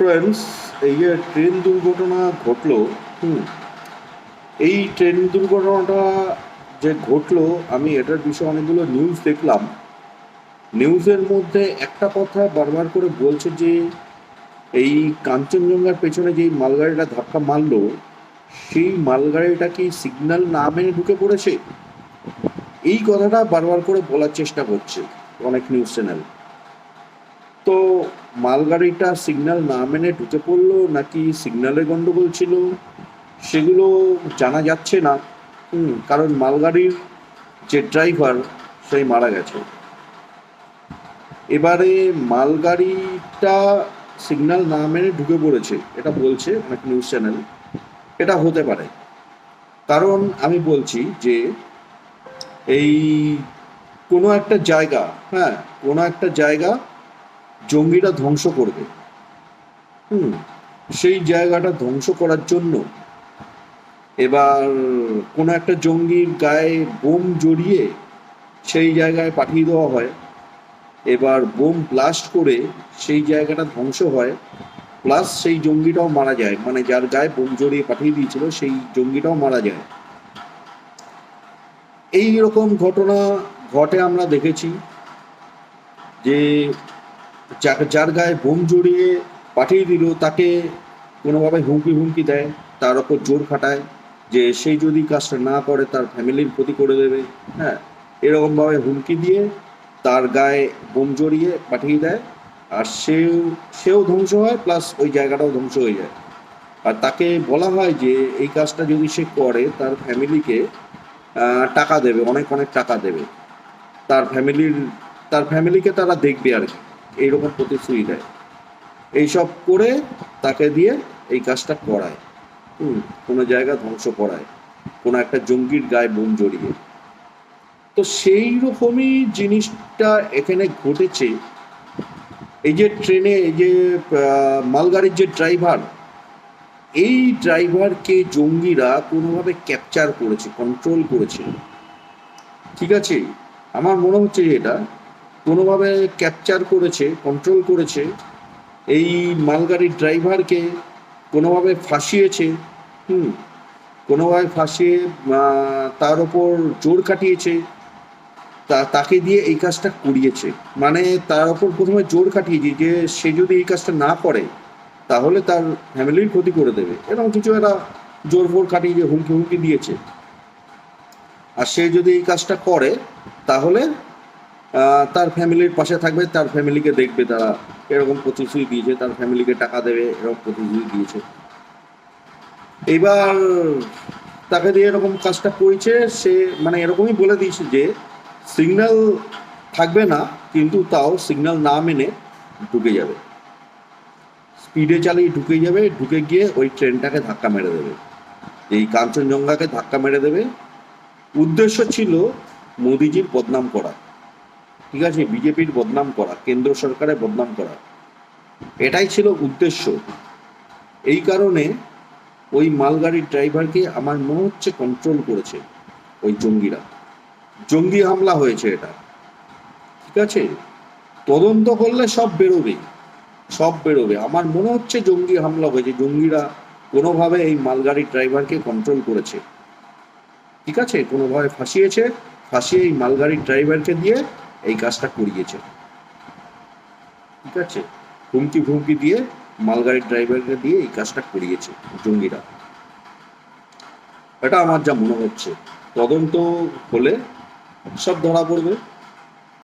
Friends এই যে train দুর্ঘটনা ঘটলো, হুম, এই ট্রেন দুর্ঘটনাটা যে ঘটলো, আমি এটার বিষয়ে অনেকগুলো নিউজ দেখলাম। নিউজের মধ্যে একটা কথা বারবার করে বলছে যে, এই কাঞ্চনজঙ্ঘার পেছনে যেই মালগাড়িটা ধাক্কা মারলো, সেই মালগাড়িটা কি সিগন্যাল না মেনে ঢুকে পড়েছে? এই কথাটা বারবার করে বলার চেষ্টা করছে অনেক নিউজ চ্যানেল তো মালগাড়িটা সিগন্যাল না মেনে ঢুকে পড়ল নাকি সিগন্যালের গন্ডগোল ছিল, সেগুলো জানা যাচ্ছে না। কারণ মালগাড়ির যে ড্রাইভার সেই মারা গেছে। এবারে মালগাড়িটা সিগন্যাল না মেনে ঢুকে পড়েছে, এটা বলছে অনেক নিউজ চ্যানেল এটা হতে পারে। কারণ আমি বলছি যে, এই কোনো একটা জায়গা হ্যাঁ কোনো একটা জায়গা জঙ্গিরা ধ্বংস করবে। হুম, সেই জায়গাটা ধ্বংস করার জন্য এবার কোনো একটা জঙ্গির গায়ে বোম জড়িয়ে সেই জায়গায় পাঠিয়ে দেওয়া হয়। এবার বোম ব্লাস্ট করে সেই জায়গাটা ধ্বংস হয়। প্লাস সেই জঙ্গিটাও মারা যায়। মানে যার গায়ে বোম জড়িয়ে পাঠিয়ে দিয়েছিল, সেই জঙ্গিটাও মারা যায়। এই রকম ঘটনা ঘটে আমরা দেখেছি যে যার গায়ে বোম জড়িয়ে পাঠিয়ে দিল, তাকে কোনোভাবে হুমকি হুমকি দেয়। তার ওপর জোর খাটায় যে সেই যদি কাজটা না করে, তার ফ্যামিলির ক্ষতি করে দেবে। হ্যাঁ এরকমভাবে হুমকি দিয়ে তার গায়ে বোম জড়িয়ে পাঠিয়ে দেয়। আর সেও সেও ধ্বংস হয়, প্লাস ওই জায়গাটাও ধ্বংস হয়ে যায়। আর তাকে বলা হয় যে, এই কাজটা যদি সে করে, তার ফ্যামিলিকে টাকা দেবে, অনেক অনেক টাকা দেবে। তার ফ্যামিলির, তার ফ্যামিলিকে তারা দেখবে আর কি। এইরকম প্রতিশ্রুতি দেয়। এইসব করে তাকে দিয়ে এই কাজটা করায়। হুম, কোনো জায়গা ধ্বংস করায়। কোনো একটা জঙ্গির গায়ে বোম জড়িয়ে। তো সেই রকমই জিনিসটা এখানে ঘটেছে। এই যে ট্রেনে, এই যে মালগাড়ির যে ড্রাইভার, এই ড্রাইভারকে জঙ্গিরা কোনোভাবে ক্যাপচার করেছে, কন্ট্রোল করেছে। ঠিক আছে? আমার মনে হচ্ছে এটা কোনোভাবে ক্যাপচার করেছে কন্ট্রোল করেছে, এই মালগাড়ির ড্রাইভারকে কোনোভাবে ফাঁসিয়েছে, হুম, কোনোভাবে ফাঁসিয়ে তার ওপর জোর কাটিয়েছে, তা, তাকে দিয়ে এই কাজটা করিয়েছে। মানে তার ওপর প্রথমে জোর খাটিয়েছে যে সে যদি এই কাজটা না করে, তাহলে তার ফ্যামিলির ক্ষতি করে দেবে, এরকম কিছু একটা জোর ফোর খাটিয়ে যে হুমকি হুমকি দিয়েছে। আর সে যদি এই কাজটা করে, তাহলে তার ফ্যামিলির পাশে থাকবে, তার ফ্যামিলিকে দেখবে তারা এরকম প্রতিশ্রুতি দিয়েছে, তার ফ্যামিলিকে টাকা দেবে, এরকম প্রতিশ্রুতি দিয়েছে। এবার তাকে দিয়ে এরকম কাজটা করেছে, সে মানে এরকমই বলে দিয়েছে যে সিগন্যাল থাকবে না, কিন্তু তাও সিগন্যাল না মেনে ঢুকে যাবে। স্পিডে চালিয়ে ঢুকে যাবে, ঢুকে গিয়ে ওই ট্রেনটাকে ধাক্কা মেরে দেবে। এই কাঞ্চনজঙ্ঘাকে ধাক্কা মেরে দেবে। উদ্দেশ্য ছিল মোদিজির বদনাম করা। ঠিক আছে, বিজেপির বদনাম করা, কেন্দ্র সরকারের বদনাম করা, এটাই ছিল উদ্দেশ্য। এই কারণে ওই মালগাড়ির ড্রাইভারকে আমার মনে হচ্ছে কন্ট্রোল করেছে ওই জঙ্গিরা। জঙ্গি হামলা হয়েছে এটা। ঠিক আছে? তদন্ত করলে সব বেরোবে সব বেরোবে। আমার মনে হচ্ছে জঙ্গি হামলা হয়েছে, জঙ্গিরা কোনোভাবে এই মালগাড়ির ড্রাইভারকে কন্ট্রোল করেছে। ঠিক আছে? কোনোভাবে ফাঁসিয়েছে, ফাঁসিয়ে এই মালগাড়ির ড্রাইভারকে দিয়ে এই কাজটা করিয়েছে। ঠিক আছে? হুমকি ফুমকি দিয়ে মালগাড়ির ড্রাইভারকে দিয়ে এই কাজটা করিয়েছে জঙ্গিরা। এটা আমার যা মনে হচ্ছে। তদন্ত হলে সব ধরা পড়বে।